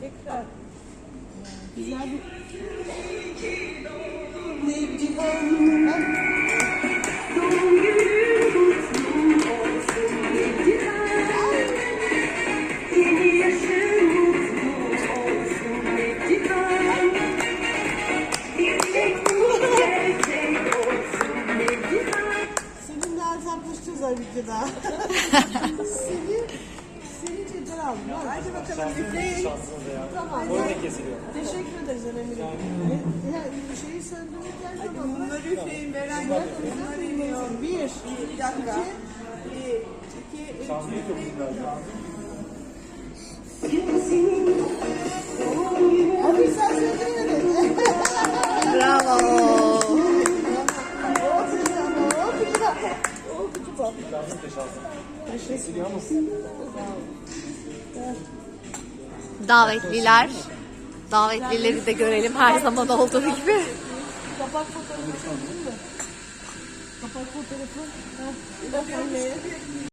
Tekrar. Güzel bir... Seninle hesaplaşacağız videoda. seni, cidden aldım. Hadi bakalım üfleyin. Tamam. Orada kesiliyor. Teşekkür ederiz Emine. Ya bir şeyi söndürürken tamam. Bunları üfleyin Beren gel. Bunlar iniyor. Bir, Bir dakika. Bir, iki, üç. Hadi sen söndüremedin. Bravo. O kızım, o kızım. Davetliler. Davetlileri de görelim her zaman olduğu gibi. Kapak fotoğrafı? Kapak fotoğrafı.